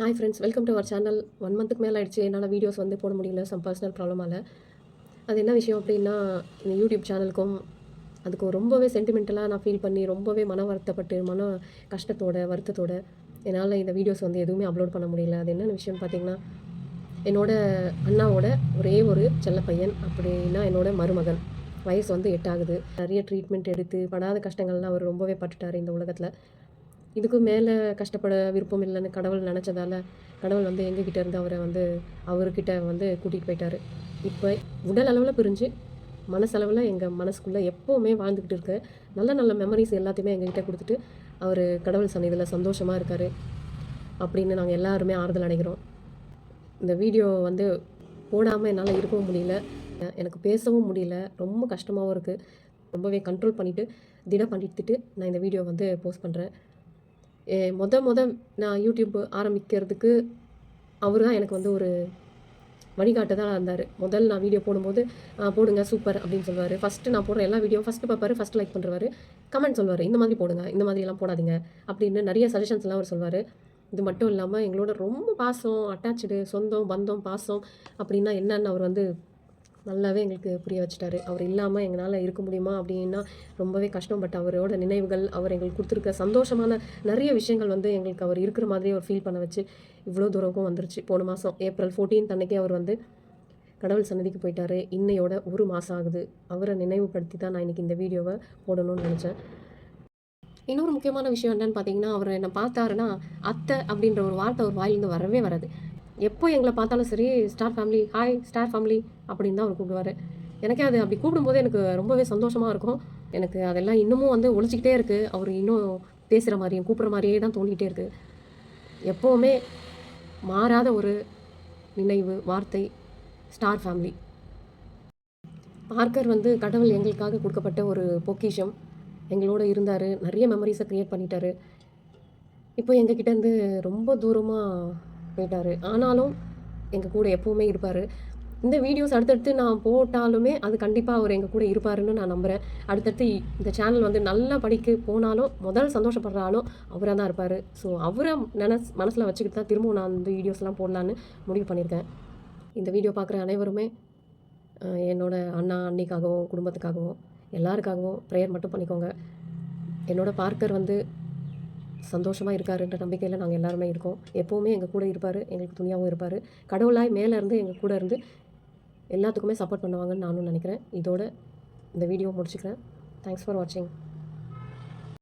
Hi friends welcome to our channel one மந்த்துக்கு மேலே ஆயிடுச்சு. என்னால் வீடியோஸ் வந்து போட முடியல. சம் பர்சனல் ப்ராப்ளமால் அது என்ன விஷயம் அப்படின்னா இந்த யூடியூப் சேனலுக்கும் அதுக்கும் ரொம்பவே சென்டிமெண்டலாக நான் ஃபீல் பண்ணி ரொம்பவே மன வருத்தப்பட்டு மன கஷ்டத்தோட வருத்தத்தோட என்னால் இந்த வீடியோஸ் வந்து எதுவுமே அப்லோட் பண்ண முடியல. அது என்னென்ன விஷயம்னு பார்த்தீங்கன்னா என்னோட அண்ணாவோட ஒரே ஒரு செல்ல பையன் அப்படின்னா என்னோட மருமகன். வயசு வந்து எட்டாகுது. நிறைய ட்ரீட்மெண்ட் எடுத்து படாத கஷ்டங்கள்லாம் அவர் ரொம்பவே பட்டுட்டார் இந்த உலகத்தில். இதுக்கு மேலே கஷ்டப்பட விருப்பம் இல்லைன்னு கடவுள் நினச்சதால கடவுள் வந்து எங்ககிட்ட இருந்து அவரை வந்து அவர்கிட்ட வந்து கூட்டிகிட்டு போயிட்டார். இப்போ உடல் அளவில் பிரிஞ்சு மனசளவில் எங்கள் மனசுக்குள்ளே எப்போவுமே வாழ்ந்துக்கிட்டு இருக்க நல்ல நல்ல மெமரிஸ் எல்லாத்தையுமே எங்ககிட்ட கொடுத்துட்டு அவர் கடவுள் சன்னிதியில் சந்தோஷமாக இருக்கார் அப்படின்னு நாங்கள் எல்லாருமே ஆறுதல் அடைகிறோம். இந்த வீடியோ வந்து போடாமல் என்னால் இருக்கவும் முடியல. எனக்கு பேசவும் முடியல. ரொம்ப கஷ்டமாகவும் இருக்குது ரொம்பவே கண்ட்ரோல் பண்ணிவிட்டு திடம் பண்ணிட்டுட்டு நான் இந்த வீடியோ வந்து போஸ்ட் பண்ணுறேன் மொத மொத நான் யூடியூப் ஆரம்பிக்கிறதுக்கு அவர் தான் எனக்கு வந்து ஒரு வழிகாட்டுதலாக இருந்தார். முதல் நான் வீடியோ போடும்போது போடுங்க சூப்பர் அப்படின்னு சொல்லுவார். ஃபஸ்ட்டு நான் போடுற எல்லா வீடியோ ஃபஸ்ட்டு பார்ப்பாரு ஃபஸ்ட் லைக் பண்ணுறவாரு கமெண்ட் சொல்வார் இந்த மாதிரி போடுங்க இந்த மாதிரிலாம் போடாதீங்க அப்படின்னு நிறைய சஜஷன்ஸ்லாம் அவர் சொல்வார் இது மட்டும் இல்லாமல் எங்களோட ரொம்ப பாசம் அட்டாச்சு சொந்தம் பந்தம் பாசம் அப்படின்னா என்னென்னு அவர் வந்து நல்லாவே எங்களுக்கு புரிய வச்சுட்டாரு. அவர் இல்லாமல் எங்களால் இருக்க முடியுமா அப்படின்னா ரொம்பவே கஷ்டம் பட் அவரோட நினைவுகள் அவர் எங்களுக்கு கொடுத்துருக்க சந்தோஷமான நிறைய விஷயங்கள் வந்து எங்களுக்கு அவர் இருக்கிற மாதிரி ஒரு ஃபீல் பண்ண வச்சு இவ்வளோ தூரமும் வந்துருச்சு. போன மாதம் ஏப்ரல் 14 அன்னைக்கே அவர் வந்து கடவுள் சன்னதிக்கு போயிட்டாரு. இன்னையோட ஒரு மாதம் ஆகுது. அவரை நினைவுபடுத்தி தான் நான் இன்னைக்கு இந்த வீடியோவை போடணும்னு நினச்சேன். இன்னொரு முக்கியமான விஷயம் என்னென்னு பார்த்தீங்கன்னா அவர் என்னை பார்த்தாருன்னா அத்தை அப்படின்ற ஒரு வார்த்தை ஒரு வாயிலிருந்து வரவே வராது. எப்போ எங்களை பார்த்தாலும் சரி star family hi star family அப்படின்னு தான் அவர் கூப்பிடுவார். எனக்கே அது அப்படி கூப்பிடும்போது எனக்கு ரொம்பவே சந்தோஷமாக இருக்கும். எனக்கு அதெல்லாம் இன்னமும் வந்து ஒழிச்சிக்கிட்டே இருக்குது அவர் இன்னும் பேசுகிற மாதிரியும் கூப்பிட்ற மாதிரியே தான் தோண்டிகிட்டே இருக்குது எப்போவுமே மாறாத ஒரு நினைவு வார்த்தை ஸ்டார் ஃபேமிலி பார்க்கர் வந்து கடவுள் எங்களுக்காக கொடுக்கப்பட்ட ஒரு பொக்கிஷம். எங்களோட இருந்தார். நிறைய மெமரிஸை க்ரியேட் பண்ணிட்டாரு. இப்போ எங்ககிட்டேருந்து ரொம்ப தூரமாக போயிட்டார். ஆனாலும் எங்கள் கூட எப்போவுமே இருப்பார். இந்த வீடியோஸ் அடுத்தடுத்து நான் போட்டாலுமே அது கண்டிப்பாக அவர் எங்கள் கூட இருப்பாருன்னு நான் நம்புகிறேன் அடுத்தடுத்து இந்த சேனல் வந்து நல்லா படிக்க போனாலும் முதல் சந்தோஷப்படுறாலும் அவராக தான் இருப்பார். ஸோ அவரை நினஸ் மனசில் வச்சுக்கிட்டு தான் திரும்பவும் நான் இந்த வீடியோஸ்லாம் போடலான்னு முடிவு பண்ணியிருக்கேன். இந்த வீடியோ பார்க்குற அனைவருமே என்னோடய அண்ணா அண்ணிக்காகவும் குடும்பத்துக்காகவும் எல்லாருக்காகவும் ப்ரேயர் மட்டும் பண்ணிக்கோங்க. என்னோடய பார்க்கர் வந்து சந்தோஷமாக இருக்காருன்ற நம்பிக்கையில் நாங்கள் எல்லாருமே இருக்கோம். எப்போவுமே எங்கள் கூட இருப்பார் எங்களுக்கு துணியாகவும் இருப்பார். கடவுளாய் மேலே இருந்து எங்கள் கூட இருந்து எல்லாத்துக்குமே சப்போர்ட் பண்ணுவாங்கன்னு நானும் நினைக்கிறேன். இதோட இந்த வீடியோ முடிச்சுக்கிறேன். தேங்க்ஸ் ஃபார் வாட்சிங்